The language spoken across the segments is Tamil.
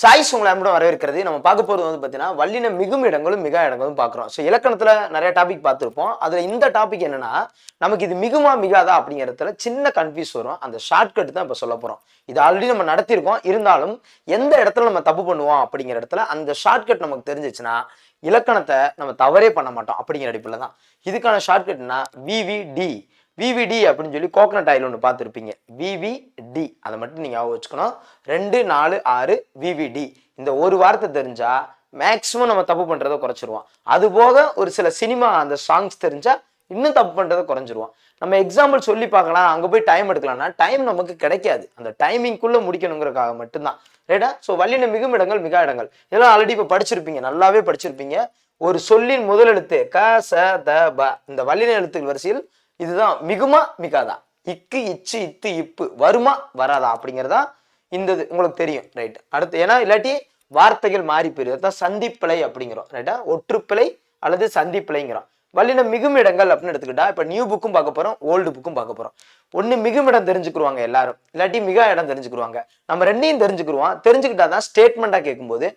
சாய்ஸ் உங்களை அன்புடன் வரவேற்கிறது. நம்ம பார்க்க போகிறது வந்து பார்த்தீங்கன்னா வல்லின மிகும் இடங்களும் மிக இடங்களும் பார்க்குறோம். ஸோ இலக்கணத்தில் நிறைய டாபிக் பார்த்துருப்போம். அதில் இந்த டாபிக் என்னன்னா நமக்கு இது மிகுமா மிகாதா அப்படிங்கிறதுல சின்ன கன்ஃபியூஸ் வரும். அந்த ஷார்ட்கட் தான் இப்போ சொல்ல போகிறோம் இது ஆல்ரெடி நம்ம நடத்தியிருக்கோம். இருந்தாலும் எந்த இடத்துல நம்ம தப்பு பண்ணுவோம் அப்படிங்கிற இடத்துல அந்த ஷார்ட்கட் நமக்கு தெரிஞ்சிச்சுன்னா இலக்கணத்தை நம்ம தவறே பண்ண மாட்டோம் அப்படிங்கிற அடிப்பில் தான். இதுக்கான ஷார்ட்கட்னா விவிடி விவிடி அப்படின்னு சொல்லி கோகனட் ஆயில் ஒன்று பார்த்துருப்பீங்க. விவிடி அதை மட்டும் நீங்கள் ஞாபகம் வச்சுக்கணும். ரெண்டு நாலு ஆறு விவிடி இந்த ஒரு வார்த்தை தெரிஞ்சால் மேக்ஸிமம் நம்ம தப்பு பண்ணுறதை குறைச்சிருவோம். அது போக ஒரு சில சினிமா அந்த சாங்ஸ் தெரிஞ்சால் இன்னும் தப்பு பண்ணுறதை குறைஞ்சிருவோம். நம்ம எக்ஸாம்பிள் சொல்லி பார்க்கலாம். அங்கே போய் டைம் எடுக்கலாம்னா டைம் நமக்கு கிடைக்காது. அந்த டைமிங்குள்ளே முடிக்கணுங்கிறதுக்காக மட்டும்தான். ரைட்டா ஸோ வல்லின மிகும் இடங்கள் மிக இடங்கள். இதெல்லாம் ஆல்ரெடி இப்போ படிச்சிருப்பீங்க. நல்லாவே படிச்சிருப்பீங்க. ஒரு சொல்லின் முதல் எழுத்து க ச த ப. இந்த வல்லின எழுத்துக்கள் வரிசையில் இதுதான் மிகுமா மிகாதா. இக்கு இச்சு இத்து இப்பு. வருமா வராதா அப்படிங்கிறதா இந்த இது உங்களுக்கு தெரியும் ரைட் அடுத்து ஏன்னா இல்லாட்டி வார்த்தைகள் மாறி போயிடுது. அதான் சந்திப்பிழை அப்படிங்கிறோம் ரைட்டா ஒற்றுப்பிழை அல்லது சந்திப்பிழைங்கிறோம் வல்லின மிகும் இடங்கள் அப்படின்னு எடுத்துக்கிட்டா இப்போ நியூ புக்கும் பார்க்க போகிறோம் ஓல்டு புக்கும் பார்க்க போகிறோம் ஒன்று மிகும் இடம் தெரிஞ்சுக்கிருவாங்க எல்லாரும். இல்லாட்டி மிக இடம் தெரிஞ்சுக்கிருவாங்க. நம்ம ரெண்டையும் தெரிஞ்சுக்கிருவோம். தெரிஞ்சுக்கிட்டா தான் ஸ்டேட்மெண்ட்டாக கேட்கும்போது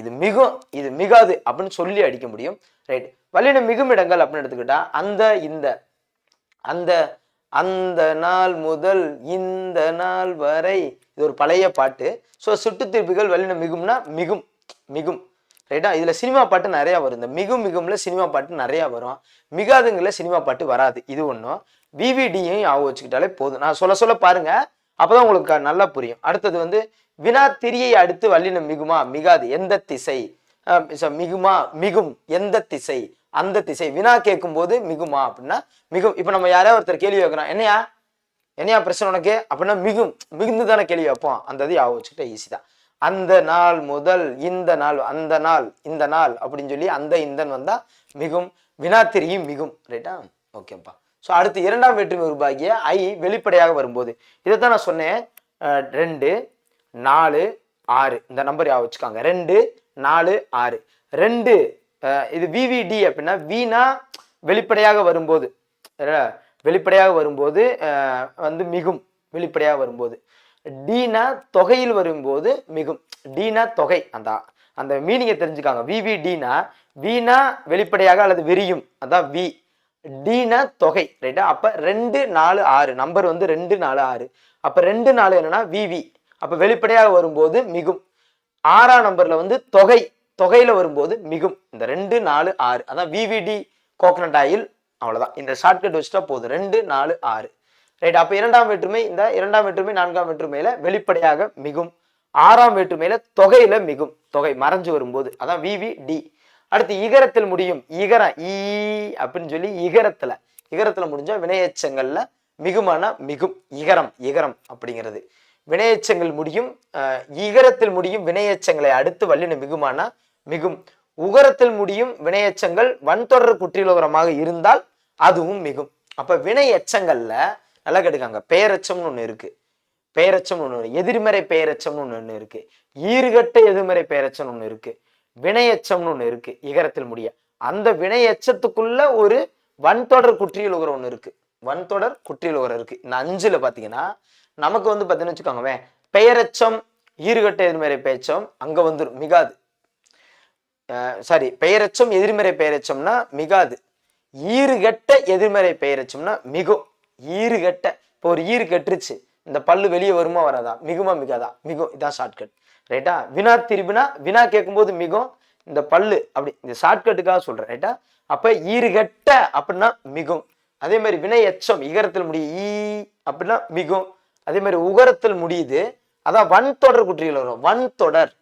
இது மிகும் இது மிகாது அப்படின்னு சொல்லி அடிக்க முடியும் ரைட் வல்லின மிகும் இடங்கள் அப்படின்னு எடுத்துக்கிட்டா அந்த இந்த அந்த அந்த நாள் முதல் இந்த நாள் வரை இது ஒரு பழைய பாட்டு. ஸோ சுட்டு திருப்பிகள் வல்லின மிகும்னா மிகும் மிகும். ரைட்டா இதில் சினிமா பாட்டு நிறையா வரும். இந்த மிகும் மிகும்ல சினிமா பாட்டு நிறையா வரும். மிகாதுங்கள சினிமா பாட்டு வராது. இது ஒன்றும் விவிடியும் ஞாபகம் வச்சுக்கிட்டாலே போதும். நான் சொல்ல சொல்ல பாருங்க. அப்போதான் உங்களுக்கு நல்லா புரியும். அடுத்தது வந்து வினா திரியை அடுத்து வல்லினம் மிகுமா? மிகாது. எந்த திசை? மிகுமா? மிகும். எந்த திசை? அந்த திசை. வினா கேட்கும் போது மிகுமா அப்படின்னா மிகும். இப்போ நம்ம யாரையா ஒருத்தர் கேள்வி வைக்கிறோம் என்னையா என்னையா பிரச்சனை உனக்கு? அப்படின்னா மிகும். மிகுந்து தானே கேள்வி வைப்போம் அந்த இது ஞாபகம் வச்சுக்கிட்ட ஈஸி தான். அந்த நாள் முதல் இந்த நாள் அந்த நாள் இந்த நாள் அப்படின்னு சொல்லி அந்த இந்தன் வந்தா மிகும். வினாத்திரியும் மிகும். ரைட்டா ஓகேப்பா ஸோ அடுத்து இரண்டாம் வேற்றுமை உருவாகிய ஐ வெளிப்படையாக வரும்போது. இதைத்தான் நான் சொன்னேன். ரெண்டு நாலு ஆறு. இந்த நம்பர் ஞாபகம் வச்சுக்காங்க. ரெண்டு நாலு ஆறு. ரெண்டு இது விவிடி அப்படின்னா வீணா வெளிப்படையாக வரும்போது. வெளிப்படையாக வரும்போது வந்து மிகும். வெளிப்படையாக வரும்போது. டீனா தொகையில் வரும்போது மிகும். டீனா தொகை அந்த அந்த மீனிங்கை தெரிஞ்சுக்காங்க. விவிடினா வீணா வெளிப்படையாக அல்லது விரியும். அதான் வி டீனா தொகை ரைட்டா அப்போ ரெண்டு நாலு ஆறு. நம்பர் வந்து ரெண்டு நாலு ஆறு. அப்போ ரெண்டு நாலு என்னன்னா விவி அப்போ வெளிப்படையாக வரும்போது மிகும். ஆறாம் நம்பரில் வந்து தொகை. தொகையில் வரும்போது மிகும். இந்த ரெண்டு நாலு ஆறு. அதான் விவிடி கோகனட் ஆயில் அவ்வளோதான் இந்த ஷார்ட்கட் வச்சுட்டா போதும். ரெண்டு நாலு ஆறு. ரைட் அப்போ இரண்டாம் வேற்றுமை இந்த இரண்டாம் வேற்றுமை நான்காம் வேற்றுமையில வெளிப்படையாக மிகும். ஆறாம் வேற்றுமையில தொகையில மிகும். தொகை மறைஞ்சு வரும்போது. அதான் விவி டி அடுத்து இகரத்தில் முடியும். இகரம் ஈ அப்படின்னு சொல்லி இகரத்துல. இகரத்துல முடிஞ்சா வினையச்சங்கள்ல மிகுமான மிகும். இகரம் இகரம் அப்படிங்கிறது. வினையச்சங்கள் முடியும். இகரத்தில் முடியும். வினையச்சங்களை அடுத்து வல்லின மிகுமானா மிகும். உகரத்தில் முடியும் வினையச்சங்கள் வன்தொடர் குற்றிலுகரமாக இருந்தால் அதுவும் மிகும். அப்ப வினை எச்சங்கள்ல நல்லா கேட்டுக்காங்க. பெயரச்சம்னு ஒண்ணு இருக்கு. பேரச்சம்னு ஒண்ணு எதிர்மறை பெயரச்சம்னு ஒண்ணு ஒண்ணு இருக்கு. ஈர்கட்ட எதிர்மறை பெயரச்சம்னு ஒண்ணு இருக்கு. வினையச்சம்னு ஒண்ணு இருக்கு. இகரத்தில் முடிய. அந்த வினையச்சத்துக்குள்ள ஒரு வன்தொடர் குற்றியல் உகரம் ஒண்ணு இருக்கு. வன்தொடர் குற்றியல் உகரம் இருக்கு. இந்த அஞ்சுல பாத்தீங்கன்னா நமக்கு வந்து பாத்தீங்கன்னு வச்சுக்கோங்க பெயரச்சம் ஈறுகட்ட எதிர்மறை பேச்சம் அங்க வந்துடும் மிகாது. சாரி பெயரச்சம் எதிர்மறை பெயரச்சம்னா மிகாது. ஈறுகட்ட எதிர்மறை பெயரச்சம்னா மிகும் ஈறுகட்ட இப்போ ஒரு ஈறு கட்டுருச்சு இந்த பல்லு வெளியே வருமா வராதா? மிகுமா மிகாதா? மிகும் இதான் ஷார்ட்கட் ரைட்டா வினா திரும்பினா வினா கேட்கும்போது மிகும் இந்த பல்லு அப்படி இந்த ஷார்ட்கட்டுக்காக சொல்றேன் ரைட்டா அப்ப ஈறுகட்ட அப்படின்னா மிகும் அதே மாதிரி வினை எச்சம் இகரத்தில் முடியும் ஈ அப்படின்னா மிகும் அதே மாதிரி உகரத்தில் முடியுது. அதான் வன்தொடர் குற்றிகள் வரும். வன்தொடர்.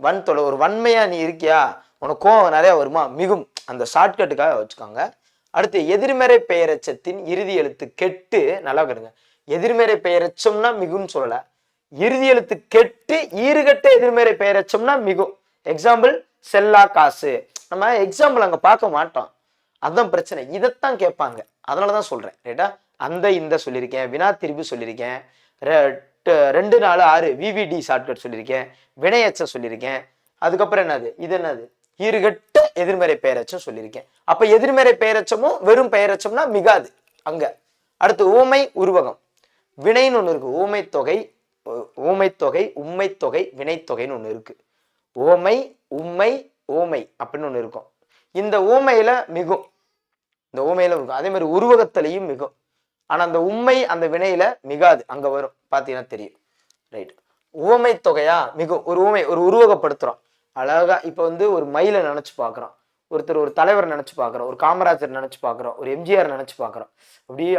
வன்தொடர். ஒரு வன்மையா நீ இருக்கியா? உனக்கு கோவம் நிறையா வருமா? மிகும். அந்த ஷார்ட்கட்டுக்காக வச்சுக்கோங்க. அடுத்து எதிர்மறை பெயரச்சத்தின் இறுதி எழுத்து கெட்டு நல்லா கேளுங்க. எதிர்மறை பெயரச்சம்னா மிகும்னு சொல்லலை. இறுதி எழுத்து கெட்டு ஈறுகட்ட எதிர்மறை பெயரச்சம்னா மிகும். எக்ஸாம்பிள் செல்லா காசு. நம்ம எக்ஸாம்பிள் அங்கே பார்க்க மாட்டோம். அதான் பிரச்சனை. இதைத்தான் கேட்பாங்க. அதனால தான் சொல்கிறேன் ரைட்டா அந்த இந்த சொல்லியிருக்கேன். வினா திரும்பி சொல்லியிருக்கேன். ரெ- ட- ரெண்டு நாலு ஆறு விவிடி ஷார்ட்கட் சொல்லியிருக்கேன். வினையச்சம் சொல்லியிருக்கேன். அதுக்கப்புறம் என்னது? இது என்னது? ஈறுகட்ட எதிர்மறை பெயரச்சம் சொல்லியிருக்கேன். அப்ப எதிர்மறை பெயரச்சமும் வெறும் பெயரச்சம்னா மிகாது. அங்க. அடுத்து ஊமை உருவகம். வினைன்னு ஒண்ணு இருக்கு. ஊமை தொகை ஊமை தொகை உண்மை தொகை வினைத்தொகைன்னு ஒண்ணு இருக்கு. ஓமை உம்மை ஓமை அப்படின்னு ஒன்று இருக்கும். இந்த ஓமையில மிகும். இந்த ஓமையில இருக்கும் அதே மாதிரி உருவகத்திலையும் மிகும். ஆனா அந்த உண்மை அந்த வினையில மிகாது. அங்க வரும். பாத்தீங்கன்னா தெரியும். ரைட் ஊமை தொகையா? மிகும். ஒரு ஊமை ஒரு உருவகப்படுத்துறோம். அழகா இப்போ வந்து ஒரு மயிலை நினச்சி பார்க்குறோம் ஒருத்தர் ஒரு தலைவர் நினச்சி பார்க்குறோம் ஒரு காமராஜர் நினச்சி பார்க்குறோம் ஒரு எம்ஜிஆர் நினச்சி பார்க்குறோம் அப்படியே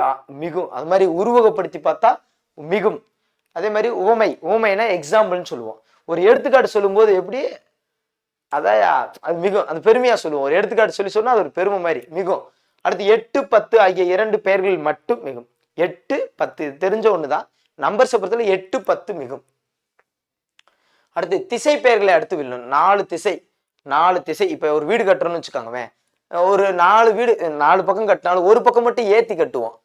மிகும். அது மாதிரி உருவகப்படுத்தி பார்த்தா மிகும். அதே மாதிரி உவமை. உவமைனா எக்ஸாம்பிள்னு சொல்லுவோம். ஒரு எடுத்துக்காட்டு சொல்லும்போது எப்படி? அதான் அது மிகும். அது பெருமையாக சொல்லுவோம். ஒரு எடுத்துக்காட்டு சொல்லி சொன்னால் அது ஒரு பெருமை மாதிரி. மிகும். அடுத்து எட்டு பத்து ஆகிய இரண்டு பெயர்கள் மட்டும் மிகும். எட்டு பத்து. தெரிஞ்ச ஒன்று தான் நம்பர்ஸை பொறுத்தவரை எட்டு பத்து மிகும். அடுத்து திசை பெயர்களை அடுத்து வில்லணும் நாலு திசை. நாலு திசை. இப்போ ஒரு வீடு கட்டுறோம்னு வச்சுக்கோங்கவேன் ஒரு நாலு வீடு நாலு பக்கம் கட்டினாலும் ஒரு பக்கம் மட்டும் ஏற்றி கட்டுவோம்.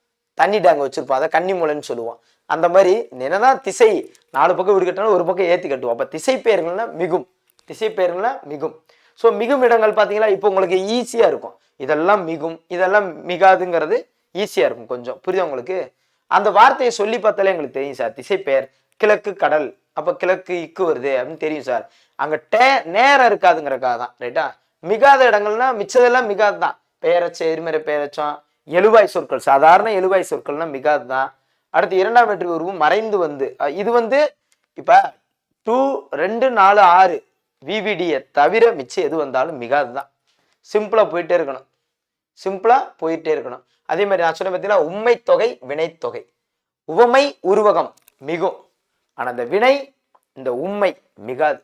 தண்ணி டேங்க் வச்சுருப்போம். அதை கன்னி மூலைன்னு சொல்லுவோம். அந்த மாதிரி என்னதான் திசை நாலு பக்கம் வீடு கட்டினாலும் ஒரு பக்கம் ஏற்றி கட்டுவோம். அப்போ திசை பெயர்கள்னா மிகும். திசை பெயர்கள்னா மிகும். ஸோ மிகும் இடங்கள் பார்த்தீங்களா? இப்போ உங்களுக்கு ஈஸியாக இருக்கும். இதெல்லாம் மிகும். இதெல்லாம் மிகாதுங்கிறது ஈஸியாக இருக்கும் கொஞ்சம். புரியுதா உங்களுக்கு? அந்த வார்த்தையை சொல்லி பார்த்தாலே எங்களுக்கு தெரியும் சார். திசை பெயர் கிழக்கு கடல். அப்ப கிழக்கு இக்கு வருது அப்படின்னு தெரியும் சார். அங்க டே நேரம் இருக்காதுங்கிறக்காக தான் ரைட்டா மிகாத இடங்கள்னா மிச்சதெல்லாம் மிகாது தான். பெயரச்ச எரிமறை பெயரச்சம் எழுவாய் சொற்கள் சாதாரண எழுவாய் சொற்கள்னா மிகாது தான். அடுத்து இரண்டாம் வெற்றி உருவம் மறைந்து வந்து இது வந்து இப்ப டூ ரெண்டு நாலு ஆறு விவிடியை தவிர மிச்சம் எது வந்தாலும் மிகாது தான். சிம்பிளா போயிட்டே இருக்கணும். சிம்பிளா போயிட்டே இருக்கணும். அதே மாதிரி நான் சொன்ன பார்த்தீங்கன்னா உண்மை தொகை வினைத்தொகை. உவமை உருவகம் மிகும். ஆனால் இந்த வினை இந்த உண்மை மிகாது.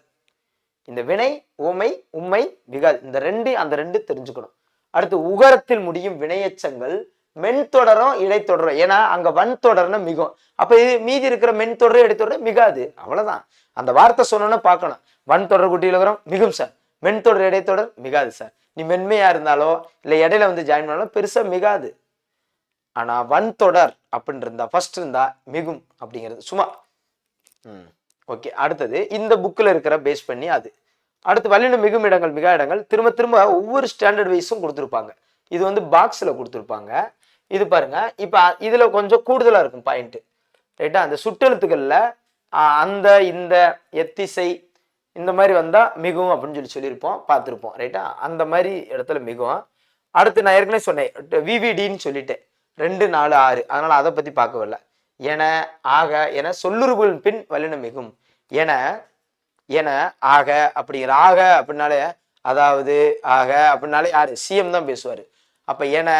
இந்த வினை உமை உண்மை மிகாது. இந்த ரெண்டு அந்த ரெண்டு தெரிஞ்சுக்கணும். அடுத்து உகரத்தில் முடியும் வினையச்சங்கள் மென்தொடரும் இடைத்தொடரும். ஏன்னா அங்க வன் தொடர்னு மிகும். அப்ப இது மீதி இருக்கிற மென் தொடர் இடைத்தொடர் மிகாது. அவ்வளவுதான். அந்த வார்த்தை சொன்னோன்னு பார்க்கணும். வன் தொடர் குட்டியில் இருக்கிறோம் மிகும் சார். மென் தொடர் இடைத்தொடர் மிகாது சார். நீ மென்மையா இருந்தாலோ இல்லை இடையில வந்து ஜாயின் பண்ணாலும் பெருசா மிகாது. ஆனா வன் தொடர் அப்படின்னு இருந்தா ஃபர்ஸ்ட் இருந்தா மிகும் அப்படிங்கிறது. சும்மா ஓகே அடுத்தது இந்த புக்கில் இருக்கிற பேஸ் பண்ணி அது. அடுத்து வல்லின மிகும் இடங்கள் மிக இடங்கள் திரும்ப திரும்ப ஒவ்வொரு ஸ்டாண்டர்ட் வைஸும் கொடுத்துருப்பாங்க. இது வந்து பாக்ஸில் கொடுத்துருப்பாங்க. இது பாருங்க இப்போ இதில் கொஞ்சம் கூடுதலாக இருக்கும் பாயிண்ட்டு ரைட்டா அந்த சுற்றெழுத்துக்களில் அந்த இந்த எத்திசை இந்த மாதிரி வந்தால் மிகவும் அப்படின்னு சொல்லி சொல்லியிருப்போம் பார்த்துருப்போம். ரைட்டா அந்த மாதிரி இடத்துல மிகவும் அடுத்து நான் ஏற்கனவே சொன்னேன் விவிடின்னு சொல்லிட்டேன் ரெண்டு நாலு ஆறு. அதனால் அதை பற்றி பார்க்கவில்லை என ஆக என சொல்லுறுபுகள் பின் வல்லினம் மிகும். என என ஆக அப்படிங்கிற ஆக அப்படின்னாலே அதாவது ஆக அப்படின்னாலே யார்? சிஎம் தான் பேசுவார். அப்போ என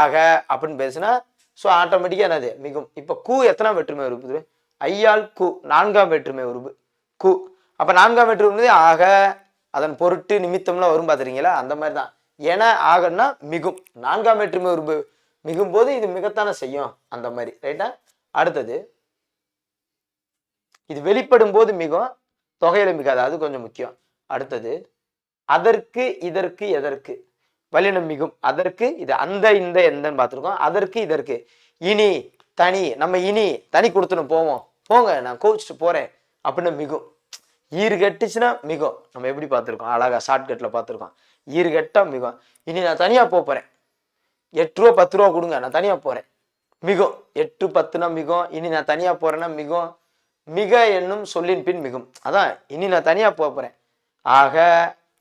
ஆக அப்படின்னு பேசுனா ஸோ ஆட்டோமேட்டிக்காக என்னது? மிகும். இப்போ கு எத்தனாம் வேற்றுமை உறுப்பு ஐயால் கு நான்காம் வேற்றுமை உறுப்பு கு. அப்போ நான்காம் வேற்றுமை ஆக அதன் பொருட்டு நிமித்தம்லாம் வரும் பார்த்துறீங்களா அந்த மாதிரி தான் என ஆகன்னா மிகும். நான்காம் வேற்றுமை உறுப்பு மிகும் போது இது மிகத்தானே செய்யும். அந்த மாதிரி. ரைட்டா? அடுத்தது இது வெளிப்படும் போது மிகவும் தொகையில மிகாது அது கொஞ்சம் முக்கியம். அடுத்தது அதற்கு இதற்கு எதற்கு? வலினம் மிகும். அதற்கு இது அந்த இந்த எந்தன்னு பார்த்துருக்கோம். அதற்கு இதற்கு. இனி தனி நம்ம இனி தனி கொடுத்துன்னு போவோம். போங்க நான் கோச்சிட்டு போறேன். அப்படின்னு மிகும். ஈர் கட்டுச்சுன்னா மிகும். நம்ம எப்படி பார்த்துருக்கோம்? அழகா ஷார்ட்கட்ல பார்த்துருக்கோம். ஈர் கட்டா மிகும். இனி நான் தனியா போப் போறேன். எட்டு ரூபா பத்து ரூபா கொடுங்க. நான் தனியா போறேன். மிகும். எட்டு பத்துனா மிகும். இனி நான் தனியாக போகிறேன்னா மிகும். மிக என்னும் சொல்லின் பின் மிகும். அதான் இனி நான் தனியாக போக போகிறேன் ஆக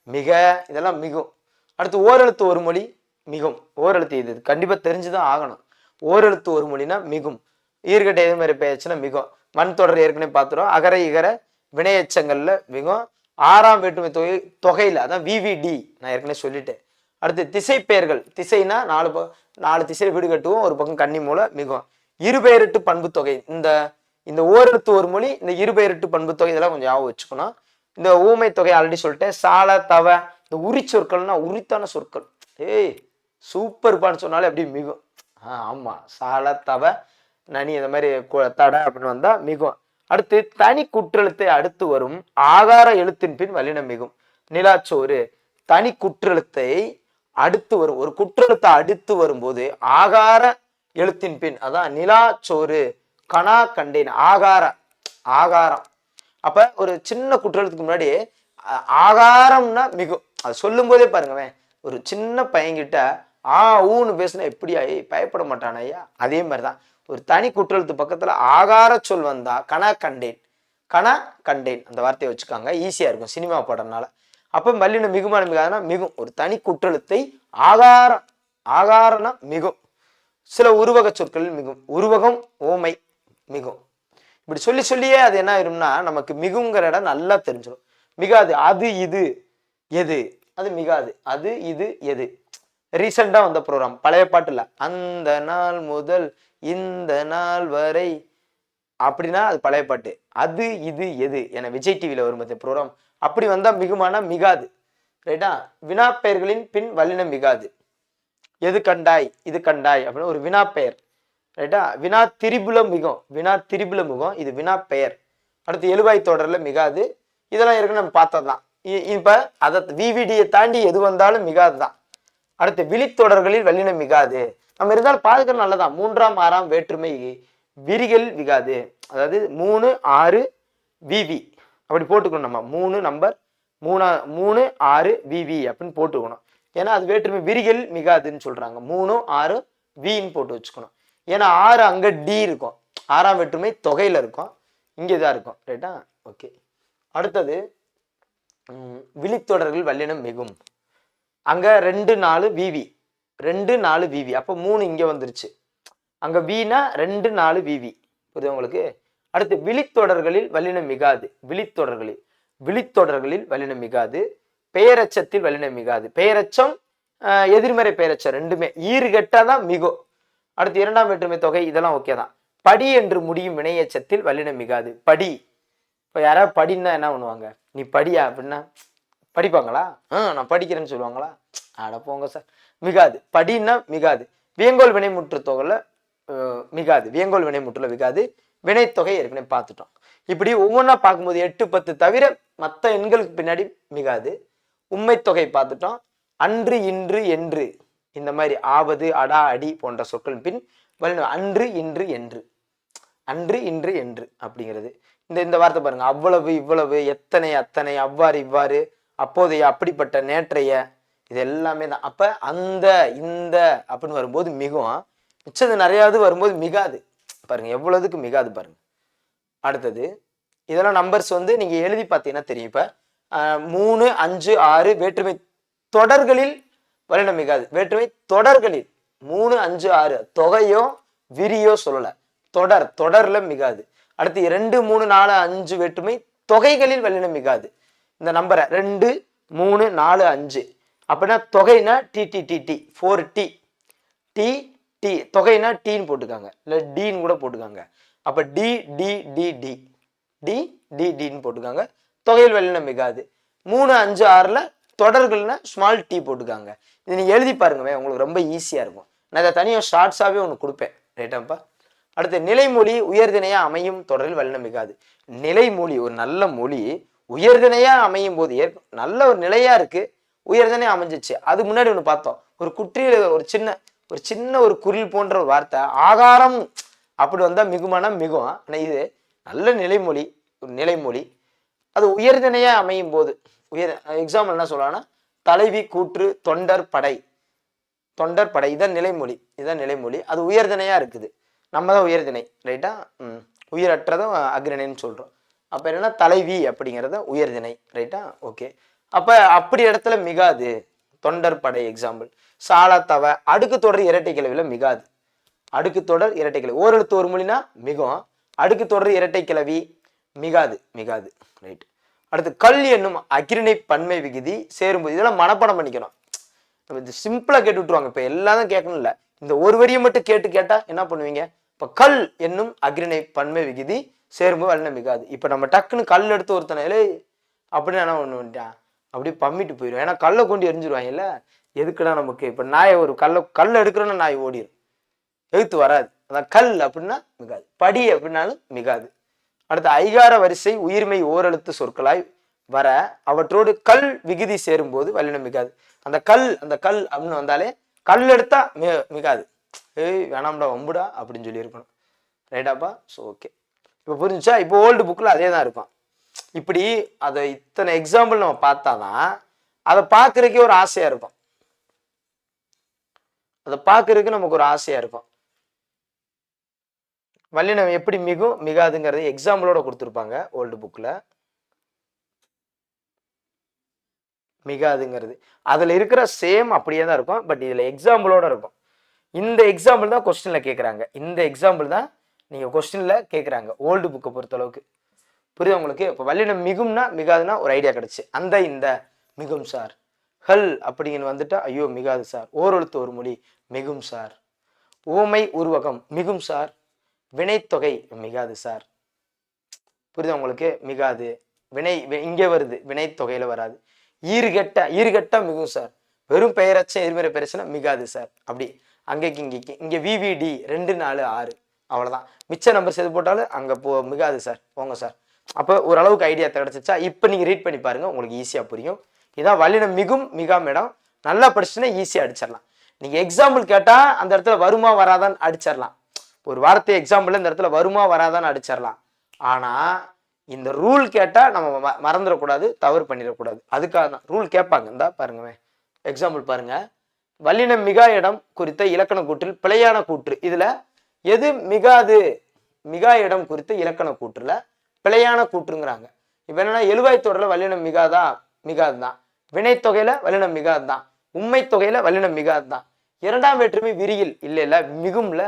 மிக இதெல்லாம் மிகும். அடுத்து ஓரெழுத்து ஒரு மொழி மிகும். ஓரெழுத்து இது. கண்டிப்பாக தெரிஞ்சு தான் ஆகணும். ஓரெழுத்து ஒரு மொழினா மிகும். ஈர்கட்ட எதிர்மறை பெயர்ச்சுன்னா மிகும். மண் தொடர் ஏற்கனவே பார்த்துரும் அகர இகர வினையச்சங்களில் மிகும். ஆறாம் வேற்றுமை தொகை தொகையில் அதான் விவிடி நான் ஏற்கனவே சொல்லிட்டேன். அடுத்து திசை பெயர்கள். திசைனா நாலு நாலு திசை வீடு கட்டுவோம். ஒரு பக்கம் கன்னி மூலை மிகும். இருபெயரிட்டு பண்பு தொகை. இந்த இந்த ஓரெழுத்து ஒரு மொழி இந்த இருபெயரிட்டு பண்பு தொகை இதெல்லாம் கொஞ்சம் ஞாபகம் வச்சுக்கணும். இந்த ஊமை தொகை ஆல்ரெடி சொல்லிட்டேன். சால தவ இந்த உரி சொற்கள்னா உரித்தான சொற்கள். ஏய் சூப்பர்பான்னு சொன்னாலே அப்படி மிகும். ஆ ஆமாம் சால தவ நனி இந்த மாதிரி கு- அப்படின்னு வந்தால் மிகும். அடுத்து தனி குற்றெழுத்தை அடுத்து வரும். ஆகார எழுத்தின் பின் வல்லினம் மிகும். நிலாச்சோறு. தனி குற்றெழுத்தை அடுத்து வரும் ஒரு குற்றெழுத்தை அடுத்து வரும்போது ஆகார எழுத்தின் பின் அதான் நிலாச்சோறு கனா கண்டேன் ஆகார ஆகாரம். அப்ப ஒரு சின்ன குற்றத்துக்கு முன்னாடி ஆகாரம்னா மிகும் அது சொல்லும் போதே பாருங்கவேன் ஒரு சின்ன பையன்கிட்ட ஆ ஊன்னு பேசுனா எப்படி ஐய் பயப்பட மாட்டான் ஐயா? அதே மாதிரிதான். ஒரு தனி குற்றெழுத்து பக்கத்துல ஆகார சொல் வந்தா கனா கண்டேன் கண கண்டேன் அந்த வார்த்தையை வச்சுக்காங்க ஈஸியா இருக்கும் சினிமா படம்னால. அப்போ மல்லின மிகுமான மிகாதனா மிகும். ஒரு தனி குற்றெழுத்தை ஆகாரம் ஆகாரனா மிகும். சில உருவக சொற்களில் மிகும். உருவகம் ஓமை மிகும். இப்படி சொல்லி சொல்லியே அது என்ன ஆயிரும்னா நமக்கு மிகுங்கிற இடம் நல்லா தெரிஞ்சிடும் மிகாது. அது இது எது? அது மிகாது. அது இது எது? ரீசெண்டாக வந்த ப்ரோக்ராம் பழைய பாட்டுல அந்த நாள் முதல் இந்த நாள் வரை அப்படின்னா அது பழைய பாட்டு. அது இது எது? என விஜய் டிவியில் வரும் ப்ரோக்ராம் அப்படி வந்தால் மிகுமானா மிகாது. ரைட்டா? வினா பெயர்களின் பின் வல்லினம் மிகாது. எது கண்டாய்? இது கண்டாய் அப்படின்னு ஒரு வினா பெயர் ரைட்டா? வினா திரிபுல மிகம். வினா திரிபுல முகம் இது வினா பெயர் அடுத்து எழுவாய் தொடரில் மிகாது. இதெல்லாம் ஏற்கனவே நம்ம பார்த்ததுதான். இ- இப்போ அதை விவிடியை தாண்டி எது வந்தாலும் மிகாது தான் அடுத்து விழித்தொடர்களில் வல்லினம் மிகாது. நம்ம இருந்தாலும் பாதுகாப்பு நல்லதான். மூன்றாம் ஆறாம் வேற்றுமை விரிகள் மிகாது. அதாவது மூணு ஆறு விவி. அப்படி போட்டுக்கணும் நம்ம. மூணு நம்பர் மூணா மூணு ஆறு விவி அப்படின்னு போட்டுக்கணும். ஏன்னா அது வேற்றுமை விரிகள் மிகாதுன்னு சொல்றாங்க. மூணு ஆறு வின்னு போட்டு வச்சுக்கணும். ஏன்னா ஆறு அங்க டி இருக்கும். ஆறாம் வேற்றுமை தொகையில இருக்கும். இங்கே தான் இருக்கும். ரைட்டா ஓகே அடுத்தது விழித்தொடர்கள் வல்லினம் மிகும். அங்க ரெண்டு நாலு விவி ரெண்டு நாலு விவி அப்போ மூணு இங்கே வந்துருச்சு. அங்க வீணா ரெண்டு நாலு விவி புரியுது உங்களுக்கு? அடுத்து விழித்தொடர்களில் வல்லினம் மிகாது. விழித்தொடர்களில். விழித்தொடர்களில் வல்லினம் மிகாது. பெயரச்சத்தில் வல்லினம் மிகாது. பெயரச்சம் எதிர்மறை பெயரச்சம் ரெண்டுமே. ஈறு கெட்டாதான் மிகும் அடுத்து இரண்டாம் வேற்றுமை தொகை இதெல்லாம் ஓகே தான். படி என்று முடியும் வினையச்சத்தில் வல்லினம் மிகாது. படி. இப்போ யாராவது படின்னா என்ன பண்ணுவாங்க? நீ படியா அப்படின்னா படிப்பாங்களா? ஆ நான் படிக்கிறேன்னு சொல்லுவாங்களா? ஆட போங்க சார் மிகாது. படின்னா மிகாது. வியங்கோல் வினைமுற்று தொகையில் மிகாது. வியங்கோல் வினைமுற்றுல மிகாது. வினைத்தொகை ஏற்கனவே பார்த்துட்டோம். இப்படி ஒவ்வொன்றா பார்க்கும்போது எட்டு பத்து தவிர மற்ற எண்களுக்கு பின்னாடி மிகாது. உண்மை தொகை பார்த்துட்டோம். அன்று இன்று என்று. இந்த மாதிரி ஆவது அடா அடி போன்ற சொற்கள் பின் அன்று இன்று என்று. அன்று இன்று என்று அப்படிங்கிறது. இந்த இந்த வார்த்தை பாருங்க. அவ்வளவு இவ்வளவு எத்தனை அத்தனை அவ்வாறு இவ்வாறு அப்போதைய அப்படிப்பட்ட நேற்றைய இது எல்லாமே தான். அப்ப அந்த இந்த அப்படின்னு வரும்போது மிகும் மிச்சது நிறையாவது வரும்போது மிகாது. பாருங்க எவ்வளவுக்கு மிகாது பாருங்க. அடுத்தது இதெல்லாம் நம்பர்ஸ் வந்து நீங்க எழுதி பார்த்தீங்கன்னா தெரியும் இப்ப. மூணு அஞ்சு ஆறு வேற்றுமை தொடர்களில் வல்லினம் மிகாது. வேற்றுமை தொடர்களில் மூணு அஞ்சு ஆறு தொகையோ விரியோ சொல்லல. தொடர் தொடர்ல மிகாது. அடுத்து ரெண்டு மூணு நாலு அஞ்சு வேற்றுமை தொகைகளில் வல்லினம் மிகாது. இந்த நம்பரை ரெண்டு மூணு நாலு அஞ்சு. அப்படின்னா தொகைனா T T T T four T T T தொகைனா டீன்னு போட்டுக்காங்க. இல்லை டீன்னு கூட போட்டுக்காங்க. அப்போ T T T T T T டின்னு போட்டுக்காங்க. தொகையில் வல்லினம் மிகாது. மூணு அஞ்சு ஆறில் தொடர்கள்னா ஸ்மால் டி போட்டுக்காங்க. இது நீங்கள் எழுதி பாருங்கவே உங்களுக்கு ரொம்ப ஈஸியாக இருக்கும். நான் இதை தனியாக ஷார்ட்ஸாகவே ஒன்று கொடுப்பேன். ரைட்டாப்பா அடுத்து நிலைமொழி உயர்தினையாக அமையும் தொடரில் வல்லினம் மிகாது. நிலைமொழி ஒரு நல்ல மொழி உயர்தினையாக அமையும் போது ஏற்ப நல்ல ஒரு நிலையாக இருக்குது உயர்திணையா அமைஞ்சிச்சு. அது முன்னாடி ஒன்று பார்த்தோம். ஒரு குற்றியில் ஒரு சின்ன ஒரு சின்ன ஒரு குரில் போன்ற ஒரு வார்த்தை. ஆகாரம் அப்படி வந்தால் மிகுமானா மிகும் ஆனால் இது நல்ல நிலைமொழி ஒரு நிலைமொழி. அது உயர்தினையாக அமையும் போது உயர் எக்ஸாம்பிள் என்ன சொல்லலாம்னா தலைவி கூற்று தொண்டர் படை. தொண்டர் படை இதான் நிலைமொழி இதான் நிலைமொழி. அது உயர்தினையாக இருக்குது. நம்ம தான் உயர்திணை ரைட்டா ம். உயிரற்றதும் அக்ரணைன்னு சொல்கிறோம் அப்போ என்னன்னா தலைவி அப்படிங்கிறத உயர்திணை ரைட்டா ஓகே அப்போ அப்படி இடத்துல மிகாது. தொண்டர் படை எக்ஸாம்பிள் சாலா தவ அடுக்கு தொடர் இரட்டை கிளவியில் மிகாது. அடுக்கு தொடர் இரட்டை கிளவி. ஓரெழுத்து ஒரு மொழினா மிகும். அடுக்கு தொடர் இரட்டை கிளவி மிகாது மிகாது. ரைட் அடுத்து கல் என்னும் அக்கிரிணை பன்மை விகுதி சேரும்போது இதெல்லாம் மனப்பாடம் பண்ணிக்கணும். நம்ம இது சிம்பிளா கேட்டு விட்டுருவாங்க. இப்போ எல்லாம் கேட்கணும் கேட்கணும்ல இந்த ஒரு வரியை மட்டும் கேட்டு கேட்டால் என்ன பண்ணுவீங்க? இப்போ கல் என்னும் அக்ரிணை பன்மை விகுதி சேரும்போது வல்லின மிகாது. இப்போ நம்ம டக்குன்னு கல் எடுத்து ஒருத்தனையிலே அப்படின்னு என்ன ஒன்று வந்துட்டான் அப்படியே பம்மிட்டு போயிடும் ஏன்னா கல்லை கொண்டு எரிஞ்சிருவாங்கல்ல. எதுக்குடா நமக்கு? இப்போ நாயை ஒரு கல்லை கல் எடுக்கிறோன்னா நாய் ஓடிடும் எழுத்து வராது. அதான் கல் அப்படின்னா மிகாது. படி அப்படின்னாலும் மிகாது. அடுத்து ஐகார வரிசை உயிர்மை ஓரெழுத்து சொற்களாய் வர அவற்றோடு கல் விகுதி சேரும்போது வல்லினம் மிகாது. அந்த கல் அந்த கல் அப்படின்னு வந்தாலே கல் எடுத்தா மி மிகாது. ஏய் வேணாம்டா வம்புடா அப்படின்னு சொல்லி இருக்கணும் ரைட்டாப்பா ஸோ ஓகே இப்போ புரிஞ்சுச்சா? இப்போ ஓல்டு புக்கில் அதே தான் இருக்கும். இப்படி அதை இத்தனை எக்ஸாம்பிள் நம்ம பார்த்தா தான் அதை பார்க்குறக்கே ஒரு ஆசையாக இருக்கும். அதை பார்க்கறதுக்கு நமக்கு ஒரு ஆசையா இருக்கும். வல்லினம் எப்படி மிகும் மிகாதுங்கிறது எக்ஸாம்பிளோட கொடுத்துருப்பாங்க ஓல்டு புக்கில் மிகாதுங்கிறது. அதில் இருக்கிற சேம் அப்படியே தான் இருக்கும் பட் இதில் எக்ஸாம்பிளோட இருக்கும். இந்த எக்ஸாம்பிள் தான் கொஸ்டினில் கேட்குறாங்க இந்த எக்ஸாம்பிள் தான் நீங்கள் கொஸ்டினில் கேட்குறாங்க ஓல்டு புக்கை பொறுத்தளவுக்கு. புரியுது உங்களுக்கு? இப்போ வல்லினம் மிகும்னா மிகாதுன்னா ஒரு ஐடியா கிடச்சி. அந்த இந்த மிகும் சார். ஹல் அப்படிங்கன்னு வந்துட்டா ஐயோ மிகாது சார். ஓரெழுத்து ஒரு மொழி. மிகும் சார். ஓமை உருவகம் மிகும் சார். வினைத்தொகை மிகாது சார். புரியுதா உங்களுக்கு? மிகாது. வினை வி- இங்கே வருது. வினைத்தொகையில் வராது. ஈறுகெட்ட ஈறுகெட்ட மிகும் சார். வெறும் பெயரச்ச எதிர்மறை பெயரச்சனா மிகாது சார். அப்படி. அங்கேக்கு இங்கேக்கு இங்கே விவிடி ரெண்டு நாலு ஆறு. அவ்வளோதான் மிச்ச நம்பர் எது போட்டாலும் அங்கே போ மிகாது சார். போங்க சார். அப்போ ஓரளவுக்கு ஐடியா கிடச்சிச்சா இப்போ நீங்கள் ரீட் பண்ணி பாருங்கள் உங்களுக்கு ஈஸியாக புரியும். இதான் வல்லினம் மிகும் மிகாம் இடம் நல்லா படிச்சுன்னா ஈஸியாக அடிச்சிடலாம். நீங்கள் எக்ஸாம்பிள் கேட்டால் அந்த இடத்துல வருமா வராதான்னு அடிச்சிடலாம் ஒரு வார்த்தை எக்ஸாம்பிள் இந்த இடத்துல வருமா வராதான்னு அடிச்சிடலாம் ஆனால் இந்த ரூல் கேட்டால் நம்ம ம- மறந்துடக்கூடாது தவறு பண்ணிடக்கூடாது. அதுக்காக தான். ரூல் கேட்பாங்க. இந்தா பாருங்கவே எக்ஸாம்பிள் பாருங்க. வல்லினம் மிகா இடம் குறித்த இலக்கண கூற்றில் பிழையான கூற்று. இதுல எது மிகாது? மிகா இடம் குறித்த இலக்கண கூற்றுல பிழையான கூற்றுங்கிறாங்க. இப்போ என்னன்னா எழுவாய் தொடரில் வல்லினம் மிகாதா? மிகாது தான் வினைத்தொகையில வல்லினம் மிகாது தான் உண்மை தொகையில வல்லினம் மிகாது தான் இரண்டாம் வேற்றுமை விரியில் இல்லை இல்லை மிகும்ல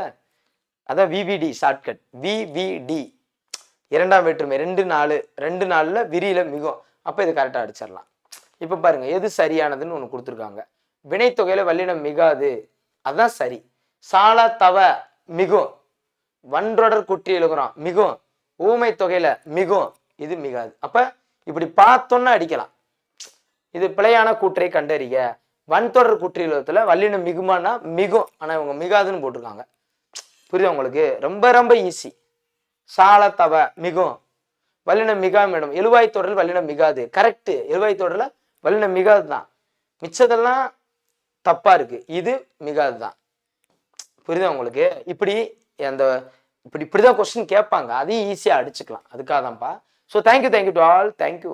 அதான் விவிடி ஷார்ட்கட் விவிடி இரண்டாம் வேற்றுமை ரெண்டு நாலு ரெண்டு நாளில் விரியில மிகும். அப்போ இது கரெக்டாக அடிச்சிடலாம். இப்போ பாருங்க எது சரியானதுன்னு ஒன்று கொடுத்துருக்காங்க. வினைத்தொகையில வல்லினம் மிகாது. அதுதான் சரி. சாலா தவ மிகும். வன்றொடர் குட்டி எழுகிறோம் மிகும். ஊமை தொகையில மிகும். இது மிகாது. அப்ப இப்படி பார்த்தோன்னா அடிக்கலாம். இது பிழையான கூற்றை கண்டறிய வன்தொடர் குற்றியலத்தில் வல்லினம் மிகுமானா மிகும். ஆனால் இவங்க மிகாதுன்னு போட்டிருக்காங்க. புரியுது உங்களுக்கு? ரொம்ப ரொம்ப ஈஸி சால தவ மிகும். வல்லினம் மிகாம இடம். எழுவாய் தொடரில் வல்லினம் மிகாது. கரெக்ட் எழுவாய் தொடரில் வல்லினம் மிகாது தான் மிச்சதெல்லாம் தப்பாக இருக்குது இது மிகாது தான் புரியுதா உங்களுக்கு? இப்படி அந்த இப்படி இப்படி தான் கொஸ்டின் கேட்பாங்க. அதையும் ஈஸியாக அடிச்சுக்கலாம். அதுக்காக தான்ப்பா so thank you thank you to all thank you